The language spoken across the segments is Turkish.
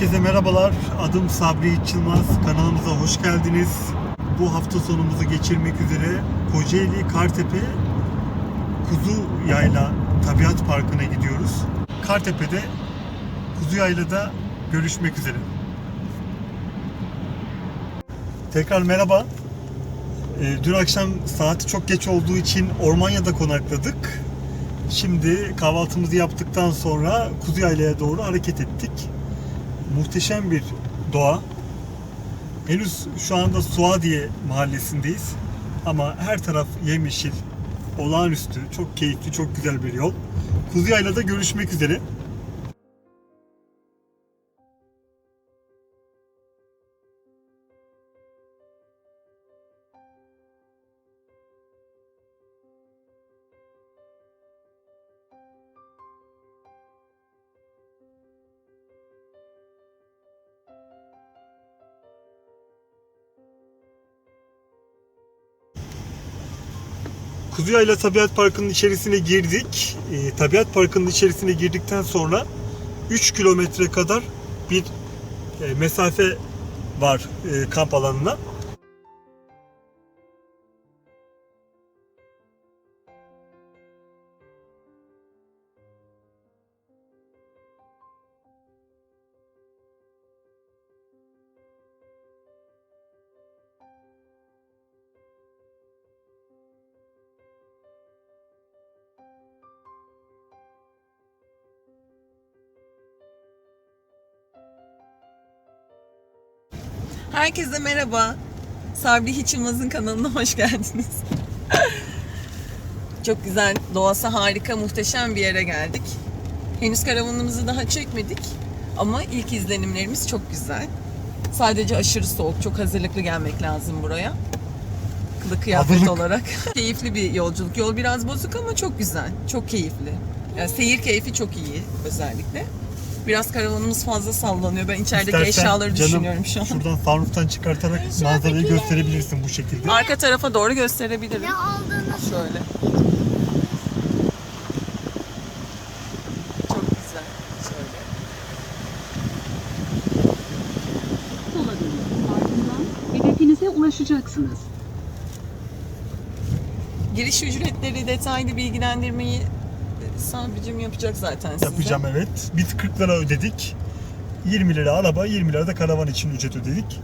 Herkese merhabalar. Adım Sabri Yılmaz. Kanalımıza hoş geldiniz. Bu hafta sonumuzu geçirmek üzere Kocaeli Kartepe Kuzu Yayla Tabiat Parkı'na gidiyoruz. Kartepe'de Kuzu Yayla'da görüşmek üzere. Tekrar merhaba. Ee, dün akşam saati çok geç olduğu için Ormanya'da konakladık. Şimdi kahvaltımızı yaptıktan sonra Kuzu Yayla'ya doğru hareket ettik. Muhteşem bir doğa. Henüz şu anda Suadiye mahallesindeyiz. Ama her taraf yemyeşil, olağanüstü, çok keyifli, çok güzel bir yol. Kuzu Yayla'da görüşmek üzere. Kuzuyayla Tabiat Parkı'nın içerisine girdik. Ee, Tabiat Parkı'nın içerisine girdikten sonra 3 kilometre kadar bir e, mesafe var e, kamp alanına. Herkese merhaba. Sabri Hiç Yılmaz'ın kanalına hoş geldiniz. Çok güzel, doğası harika, muhteşem bir yere geldik. Henüz karavanımızı daha çekmedik ama ilk izlenimlerimiz çok güzel. Sadece aşırı soğuk, çok hazırlıklı gelmek lazım buraya. Kılık kıyafet Hazırlık. olarak. Keyifli bir yolculuk. Yol biraz bozuk ama çok güzel, çok keyifli. Yani seyir keyfi çok iyi özellikle. Biraz karavanımız fazla sallanıyor. Ben içerideki İstersen eşyaları canım, düşünüyorum şu an. Şuradan fanustan çıkartarak manzarayı gösterebilirsin bu şekilde. Arka tarafa doğru gösterebilirim. Ne aldığını Şöyle. Çok güzel. Şöyle. sola dönün. Ardından hedefinize ulaşacaksınız. Giriş ücretleri, detaylı bilgilendirmeyi Sabricim yapacak zaten size. Yapacağım evet. Biz 40 lira ödedik. 20 lira araba, 20 lira da karavan için ücret ödedik.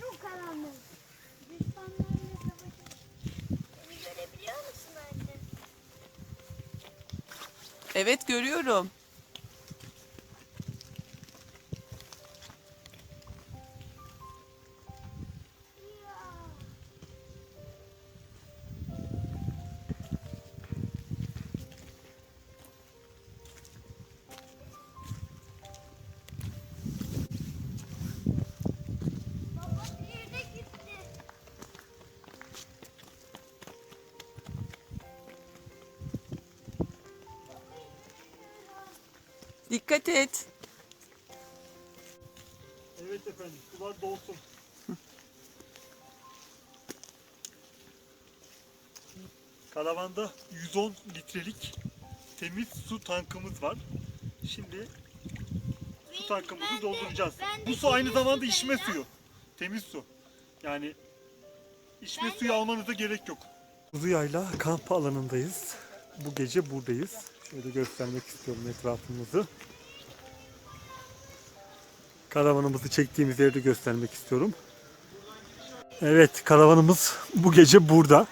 çok karanlık. Düşmanlarla savaşıp beni görebiliyor musun anne? Evet görüyorum. Dikkat et. Evet efendim, sular dolsun. Karavanda 110 litrelik temiz su tankımız var. Şimdi su tankımızı dolduracağız. Bu su aynı zamanda içme suyu. Temiz su. Yani içme Ben suyu almanıza gerek yok. Kuzuyayla kamp alanındayız. Bu gece buradayız. Şöyle göstermek istiyorum etrafımızı. Karavanımızı çektiğimiz yeri de göstermek istiyorum. Evet, karavanımız bu gece burada.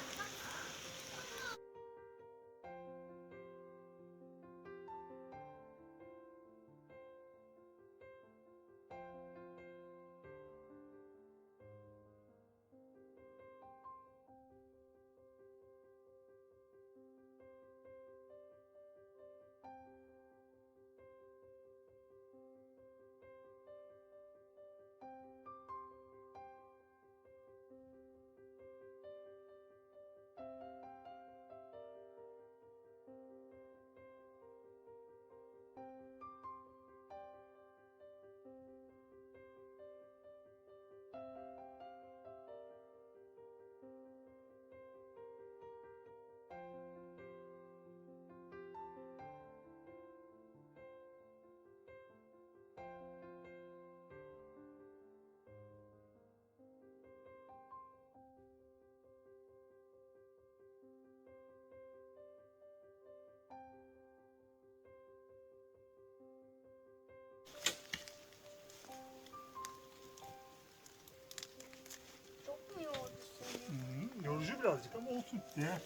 Olsun. Değer.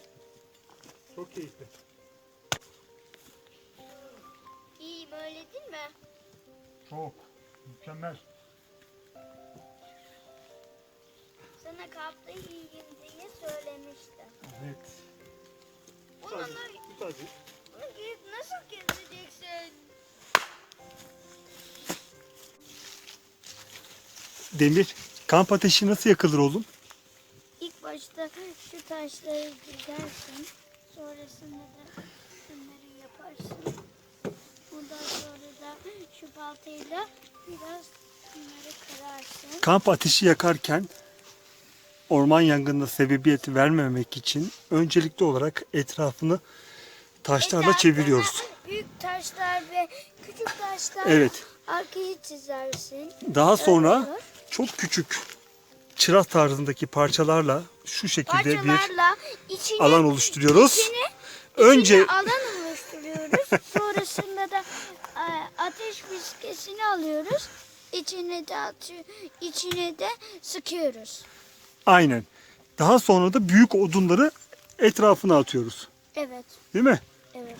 Çok keyifli. İyi böyle değil mi? Çok. Mükemmel. Sana kampta iyiyim diye söylemiştim. Evet. Bununla, Bu tacı. bunu giyip nasıl gezeceksin? Demir, kamp ateşi nasıl yakılır oğlum? Taşları dikersin. Sonrasında da bunları yaparsın. Bundan sonra da şu baltayla biraz bunları kırarsın. Kamp ateşi yakarken orman yangınına sebebiyet vermemek için öncelikli olarak etrafını taşlarla Etrafına çeviriyoruz. Büyük taşlar ve küçük taşlar Evet. arkayı çizersin. Daha sonra Öyle olur. çok küçük çırak tarzındaki parçalarla şu şekilde bir parçalarla alan oluşturuyoruz. içine, Önce içine alan oluşturuyoruz. Sonrasında da e, ateş biskesini alıyoruz. İçine de atıyor, içine de sıkıyoruz. aynen. Daha sonra da büyük odunları etrafına atıyoruz. Evet, Değil mi? evet.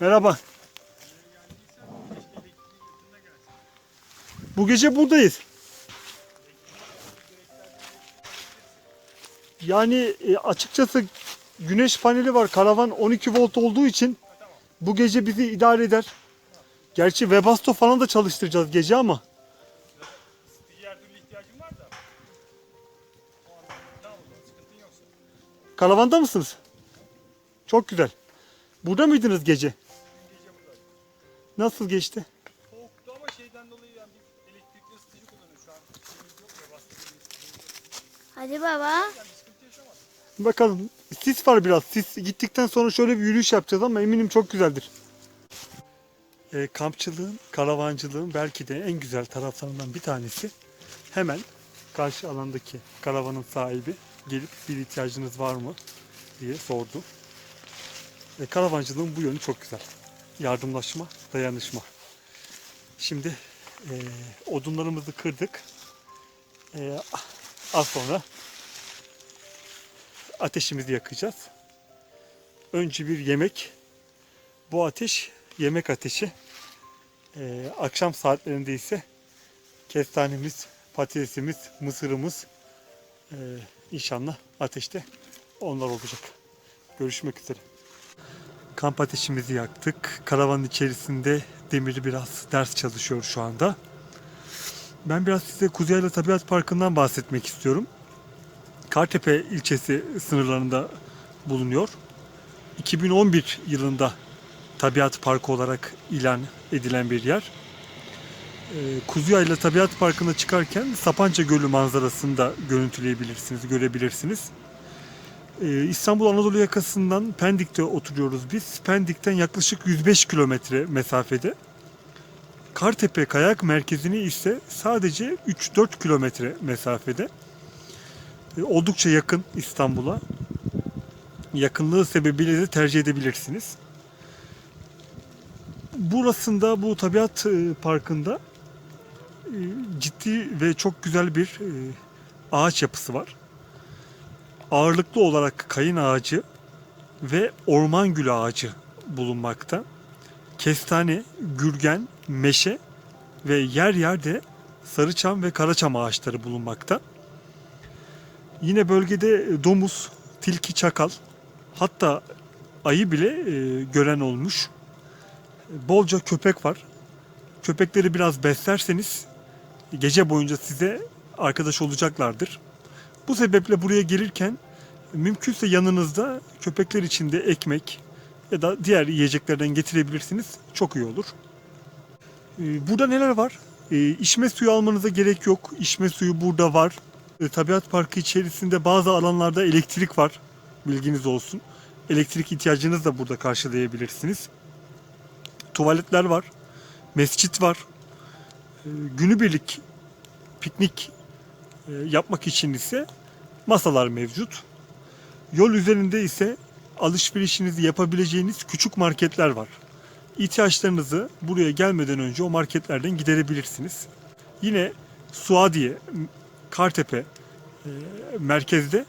Merhaba. Bu gece buradayız. Yani e, açıkçası güneş paneli var. Karavan 12 volt olduğu için bu gece bizi idare eder. Gerçi Webasto falan da çalıştıracağız gece ama. Karavanda mısınız? Çok güzel. Burada mıydınız gece? Nasıl geçti? Soğuktu ama şeyden dolayı yani bir elektrikli ısıtıcı kullanıyoruz şu an. Şeyimiz yok ya bastığımız Hadi baba. Yani bir sıkıntı yaşamadık. Bakalım. Sis var biraz. Sis gittikten sonra şöyle bir yürüyüş yapacağız ama eminim çok güzeldir. E, kampçılığın, karavancılığın belki de en güzel taraflarından bir tanesi hemen karşı alandaki karavanın sahibi gelip bir ihtiyacınız var mı diye sordu. E, karavancılığın bu yönü çok güzel. Yardımlaşma, dayanışma. Şimdi e, odunlarımızı kırdık. E, az sonra ateşimizi yakacağız. Önce bir yemek. Bu ateş yemek ateşi. Ee, akşam saatlerinde ise kestanemiz, patatesimiz, mısırımız ee, inşallah ateşte onlar olacak. Görüşmek üzere. Kamp ateşimizi yaktık. Karavanın içerisinde Demir biraz ders çalışıyor şu anda. Ben biraz size Kuzeyayla Tabiat Parkı'ndan bahsetmek istiyorum. Kartepe ilçesi sınırlarında bulunuyor. 2011 yılında Tabiat Parkı olarak ilan edilen bir yer. Ee, Kuzuyayla Tabiat Parkı'na çıkarken Sapanca Gölü manzarasını da görüntüleyebilirsiniz, görebilirsiniz. Ee, İstanbul Anadolu yakasından Pendik'te oturuyoruz biz. Pendik'ten yaklaşık 105 kilometre mesafede. Kartepe Kayak Merkezi'ni ise sadece 3-4 kilometre mesafede. E, oldukça yakın İstanbul'a. Yakınlığı sebebiyle de tercih edebilirsiniz. Burasında bu tabiat e, parkında e, ciddi ve çok güzel bir ağaç yapısı var. Ağırlıklı olarak kayın ağacı ve orman gülü ağacı bulunmakta. Kestane, gürgen, meşe ve yer yerde sarıçam ve karaçam ağaçları bulunmakta. Yine bölgede domuz, tilki, çakal hatta ayı bile e, gören olmuş. Bolca köpek var. Köpekleri biraz beslerseniz gece boyunca size arkadaş olacaklardır. Bu sebeple buraya gelirken mümkünse yanınızda köpekler için de ekmek ya da diğer yiyeceklerden getirebilirsiniz. Çok iyi olur. E, Burada neler var? E, içme suyu almanıza gerek yok. İçme suyu burada var. E, Tabiat Parkı içerisinde bazı alanlarda elektrik var. Bilginiz olsun. Elektrik ihtiyacınızı da burada karşılayabilirsiniz. Tuvaletler var. Mescit var. E, günübirlik piknik e, yapmak için ise masalar mevcut. Yol üzerinde ise alışverişinizi yapabileceğiniz küçük marketler var. İhtiyaçlarınızı buraya gelmeden önce o marketlerden giderebilirsiniz. Yine Suadiye, Kartepe e, merkezde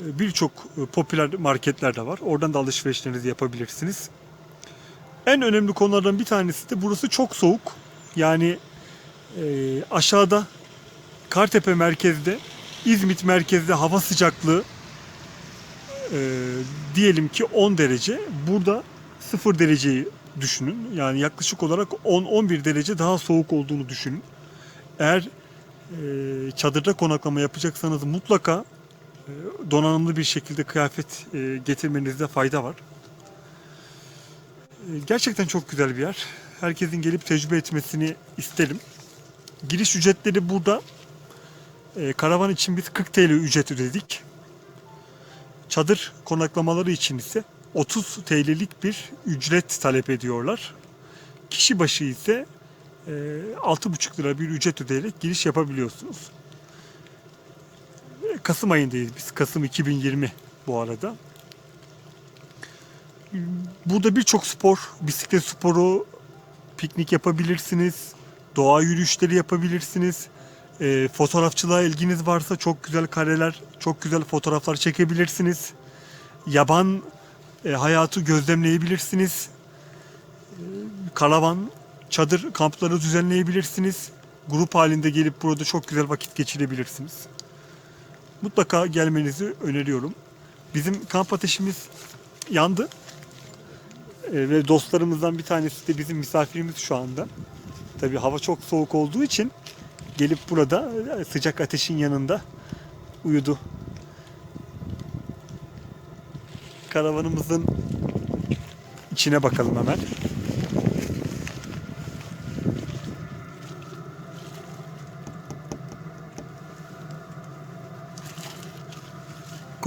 e, birçok e, popüler marketler de var. Oradan da alışverişlerinizi yapabilirsiniz. En önemli konulardan bir tanesi de burası çok soğuk. Yani aşağıda Kartepe merkezde, İzmit merkezde hava sıcaklığı e, diyelim ki 10 derece. Burada 0 dereceyi düşünün. Yani yaklaşık olarak 10-11 derece daha soğuk olduğunu düşünün. Eğer çadırda konaklama yapacaksanız mutlaka e, donanımlı bir şekilde kıyafet e, getirmenizde fayda var. E, gerçekten çok güzel bir yer. Herkesin gelip tecrübe etmesini isterim. Giriş ücretleri burada. E, karavan için biz 40 TL ücret ödedik. Çadır konaklamaları için ise 30 TL'lik bir ücret talep ediyorlar. Kişi başı ise 6,5 lira bir ücret ödeyerek giriş yapabiliyorsunuz. E, Kasım ayındayız biz. Kasım 2020 bu arada. Burada birçok spor, bisiklet sporu, piknik yapabilirsiniz. Doğa yürüyüşleri yapabilirsiniz. E, fotoğrafçılığa ilginiz varsa çok güzel kareler, çok güzel fotoğraflar çekebilirsiniz. Yaban e, hayatı gözlemleyebilirsiniz. E, karavan, çadır kampları düzenleyebilirsiniz. Grup halinde gelip burada çok güzel vakit geçirebilirsiniz. Mutlaka gelmenizi öneriyorum. Bizim kamp ateşimiz yandı. E, ve dostlarımızdan bir tanesi de bizim misafirimiz şu anda. Tabii hava çok soğuk olduğu için gelip burada e, sıcak ateşin yanında uyudu. Karavanımızın içine bakalım hemen.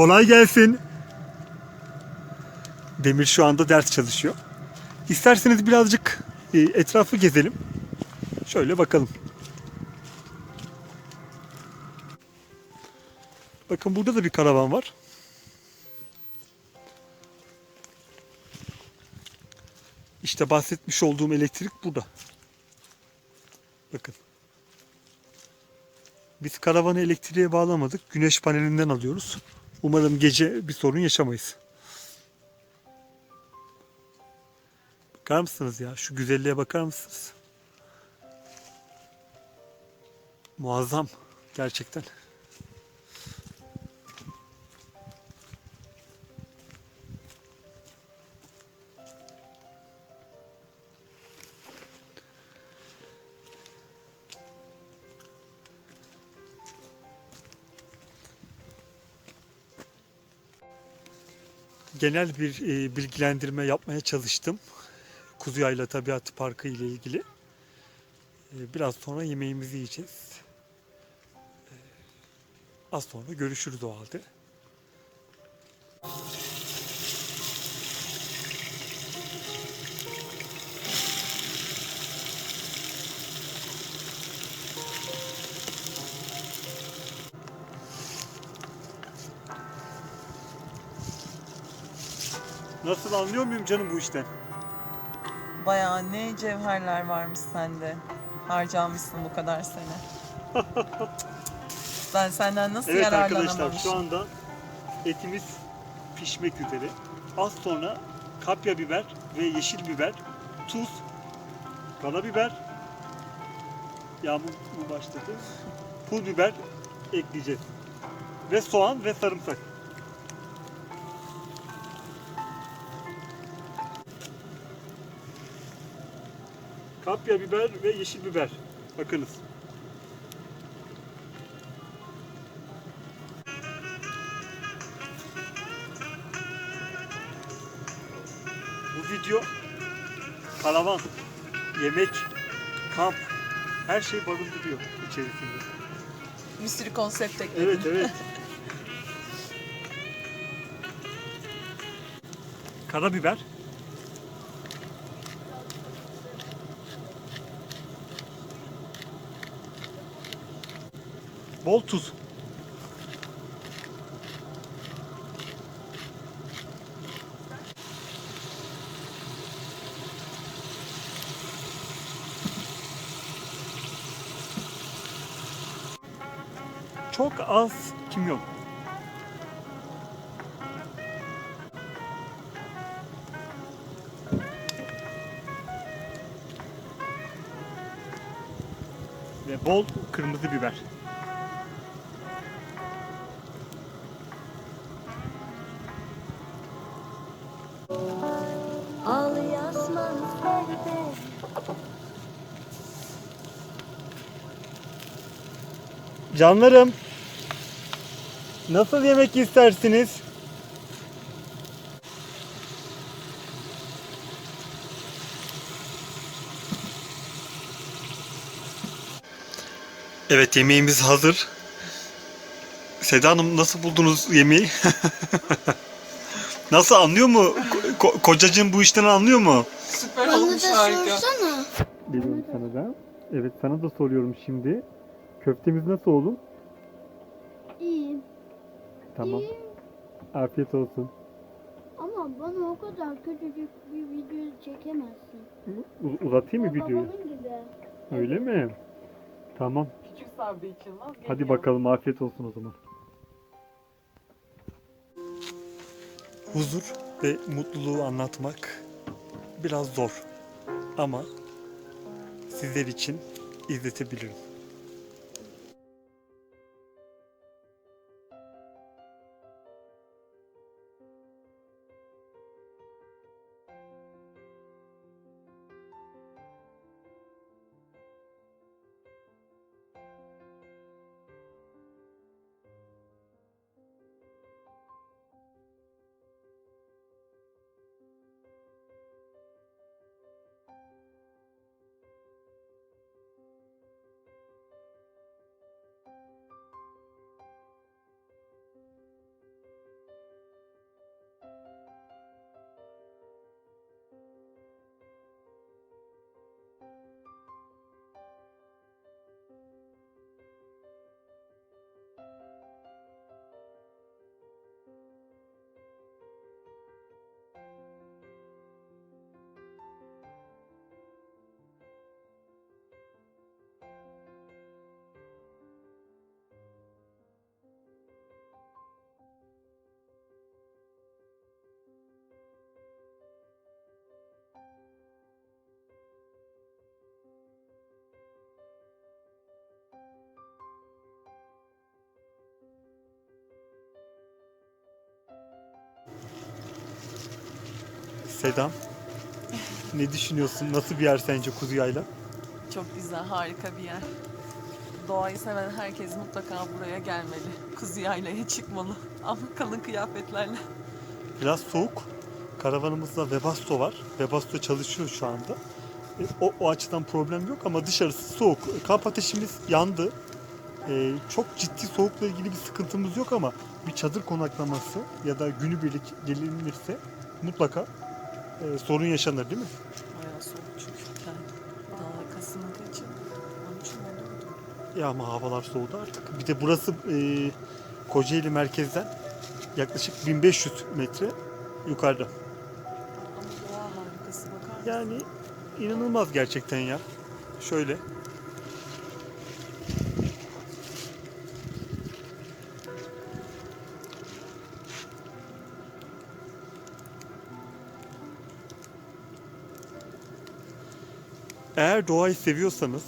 Kolay gelsin. Demir şu anda ders çalışıyor. İsterseniz birazcık e, etrafı gezelim. Şöyle bakalım. Bakın burada da bir karavan var. İşte bahsetmiş olduğum elektrik burada. Bakın. Biz karavanı elektriğe bağlamadık. Güneş panelinden alıyoruz. Umarım gece bir sorun yaşamayız. Bakar mısınız ya? Şu güzelliğe bakar mısınız? Muazzam. Gerçekten. Genel bir e, bilgilendirme yapmaya çalıştım. Kuzuyayla Tabiat Parkı ile ilgili. E, biraz sonra yemeğimizi yiyeceğiz. E, az sonra görüşürüz o halde. Nasıl anlıyor muyum canım bu işten? Bayağı ne cevherler varmış sende. Harcamışsın bu kadar sene. ben senden nasıl Evet arkadaşlar şu anda etimiz pişmek üzere. Az sonra kapya biber ve yeşil biber, tuz, karabiber, yağmur mu başladı, pul biber ekleyeceğiz. Ve soğan ve sarımsak. Kapya biber ve yeşil biber. Bakınız. Bu video karavan, yemek, kamp her şey barındırıyor içerisinde. Bir sürü konsept ekledim. Evet evet. Karabiber. Bol tuz. Çok az kimyon. ve bol kırmızı biber. Canlarım. Nasıl yemek istersiniz? Evet yemeğimiz hazır. Seda Hanım nasıl buldunuz yemeği? nasıl anlıyor mu? Ko- ko- kocacığım bu işten anlıyor mu? Süper Bana da olmuş harika. sorsana. Geliyorum sana da. Evet sana da soruyorum şimdi. Köftemiz nasıl oğlum? İyiyim. Tamam. Afiyet olsun. Ama bana o kadar kötücük bir video çekemezsin. U- uzatayım mı videoyu? Babamın gibi. Öyle mi? Tamam. Küçük Sabri Yılmaz Hadi geliyor. bakalım afiyet olsun o zaman. Huzur ve mutluluğu anlatmak biraz zor. Ama sizler için izletebilirim. Sedam, ne düşünüyorsun? Nasıl bir yer sence Kuzu Yayla? Çok güzel, harika bir yer. Doğayı seven herkes mutlaka buraya gelmeli. Kuzu yaylaya çıkmalı. Ama kalın kıyafetlerle. Biraz soğuk. Karavanımızda Webasto var. Webasto çalışıyor şu anda. E, O, o açıdan problem yok ama dışarısı soğuk. E, Kamp ateşimiz yandı. E, çok ciddi soğukla ilgili bir sıkıntımız yok ama bir çadır konaklaması ya da günübirlik gelinirse mutlaka e, sorun yaşanır değil mi? Bayağı soğuk çünkü. Yani daha Kasım'ın kaçı? 13 mü oldu? Ya ama havalar soğudu artık. Bir de burası e, Kocaeli merkezden yaklaşık 1500 metre yukarıda. Ama doğa harikası bakar mısın? Yani inanılmaz gerçekten ya. Şöyle. Eğer doğayı seviyorsanız,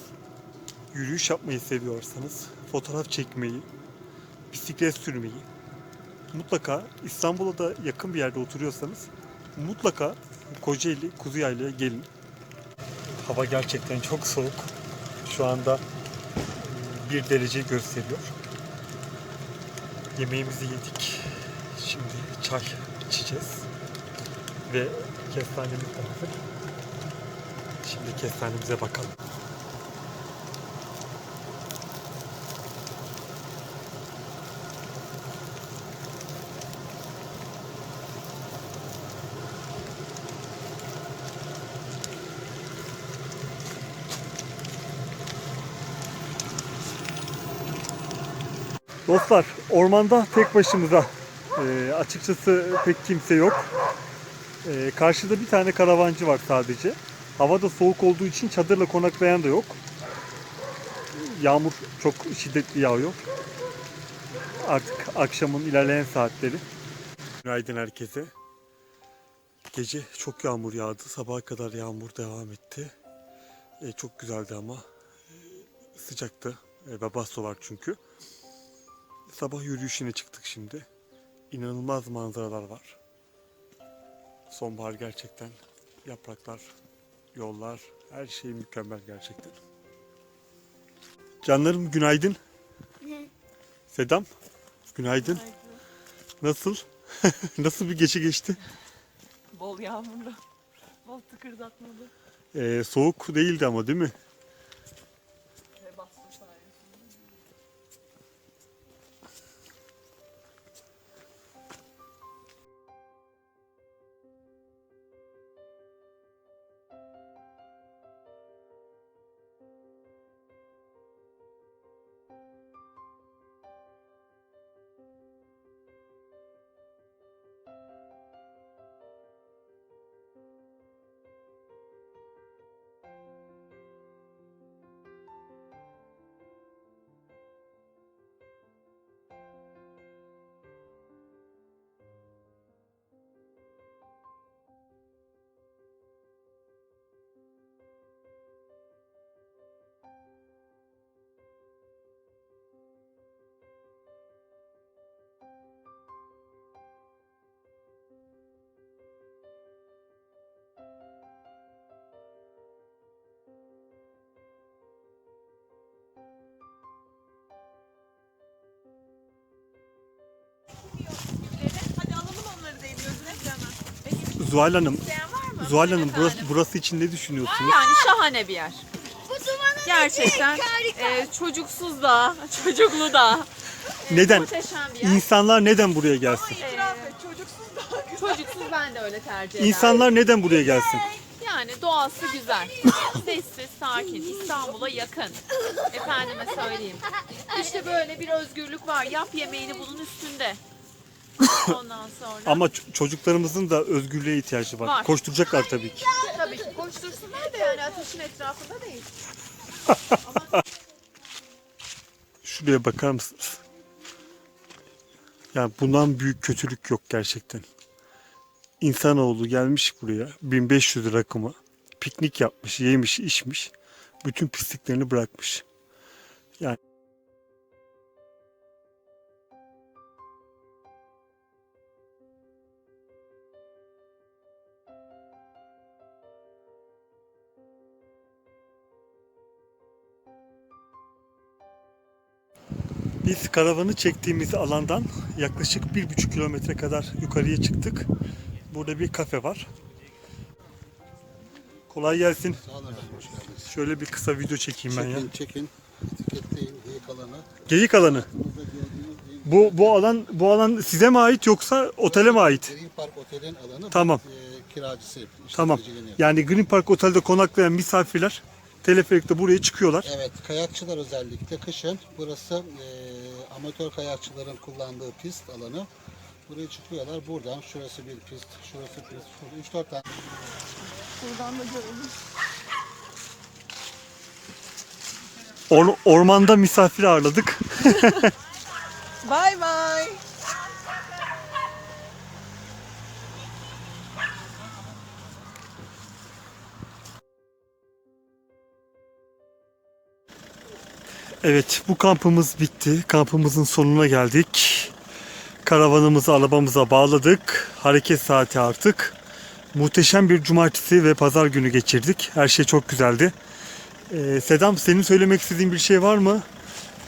yürüyüş yapmayı seviyorsanız, fotoğraf çekmeyi, bisiklet sürmeyi, mutlaka İstanbul'a da yakın bir yerde oturuyorsanız mutlaka Kocaeli Kuzuyayla'ya gelin. Hava gerçekten çok soğuk. Şu anda e, bir derece gösteriyor. Yemeğimizi yedik. Şimdi çay içeceğiz. Ve kestanemiz de hazır. Kestanemize bakalım. Dostlar ormanda tek başımıza. Ee, açıkçası pek kimse yok. Ee, karşıda bir tane karavancı var sadece. Hava da soğuk olduğu için çadırla konaklayan da yok. Yağmur çok şiddetli yağıyor. Artık akşamın ilerleyen saatleri. Günaydın herkese. Gece çok yağmur yağdı. Sabaha kadar yağmur devam etti. Ee, çok güzeldi ama. Ee, sıcaktı. E, Babasto var çünkü. Sabah yürüyüşüne çıktık şimdi. İnanılmaz manzaralar var. Sonbahar gerçekten. Yapraklar, yollar, her şey mükemmel gerçekten. Canlarım günaydın. Sedam, günaydın. Nasıl? Nasıl bir gece geçti? Bol yağmurlu. Bol tıkırdatmalı. Ee, soğuk değildi ama değil mi? Zuhal Hanım, İsteyen var mı? Zuhal Hanım burası, burası için ne düşünüyorsunuz? Yani şahane bir yer. Bu Gerçekten e, çocuksuz da, çocuklu da. Neden? Muhteşem bir yer. İnsanlar neden buraya gelsin? İtiraf et, çocuksuz da. Çocuksuz ben de öyle tercih ederim. İnsanlar neden buraya gelsin? Yani doğası güzel. Sessiz, sakin. İstanbul'a yakın. Efendime söyleyeyim. İşte böyle bir özgürlük var. Yap yemeğini bunun üstünde. Ondan sonra. Ama ç- çocuklarımızın da özgürlüğe ihtiyacı var. Var. Koşturacaklar tabii ki. Tabii ki koştursunlar da yani ateşin etrafında değil. Şuraya bakar mısınız? Yani bundan büyük kötülük yok gerçekten. İnsanoğlu gelmiş buraya 1500 rakıma piknik yapmış, yemiş, içmiş. Bütün pisliklerini bırakmış. Yani Biz karavanı çektiğimiz alandan yaklaşık bir buçuk kilometre kadar yukarıya çıktık. Burada bir kafe var. Kolay gelsin. Sağ olun efendim, hoş geldiniz. Şöyle bir kısa video çekeyim ben ya. Çekin, çekin, etiketleyin, geyik alanı. Geyik alanı. Burada Bu bu alan bu alan size mi ait yoksa otele mi ait? Green Park Otel'in alanı. Tamam. E, kiracısı, Tamam. işletmeciliğini yapıyor. Yani Green Park Otel'de konaklayan misafirler teleferikte buraya çıkıyorlar. Evet, kayakçılar özellikle kışın. Burası e, amatör kayakçıların kullandığı pist alanı. Buraya çıkıyorlar. Buradan şurası bir pist, şurası pist, şurada 3-4 tane. Or- ormanda misafir ağırladık. Bay bay. Evet bu kampımız bitti. Kampımızın sonuna geldik. Karavanımızı arabamıza bağladık. Hareket saati artık. Muhteşem bir cumartesi ve pazar günü geçirdik. Her şey çok güzeldi. Ee, Sedam senin söylemek istediğin bir şey var mı?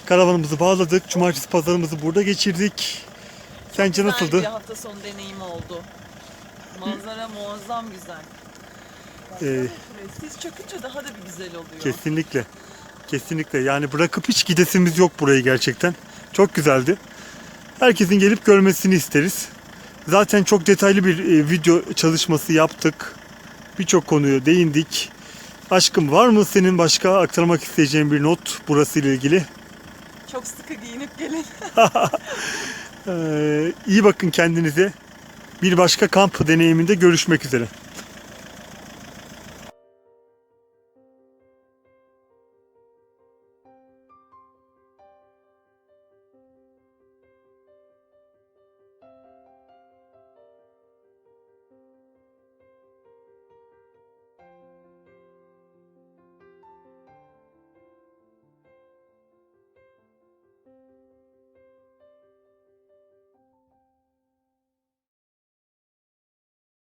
Karavanımızı bağladık. Cumartesi pazarımızı burada geçirdik. Sence Güzel nasıldı? bir hafta sonu deneyimi oldu. Manzara muazzam güzel. Ee, Siz çakınca daha da bir güzel oluyor. Kesinlikle. Kesinlikle. Yani bırakıp hiç gidesimiz yok burayı gerçekten. Çok güzeldi. Herkesin gelip görmesini isteriz. Zaten çok detaylı bir e, video çalışması yaptık. Birçok konuya değindik. Aşkım var mı senin başka aktarmak isteyeceğin bir not burası ile ilgili? Çok sıkı giyinip gelin. Ee, iyi bakın kendinize. Bir başka kamp deneyiminde görüşmek üzere.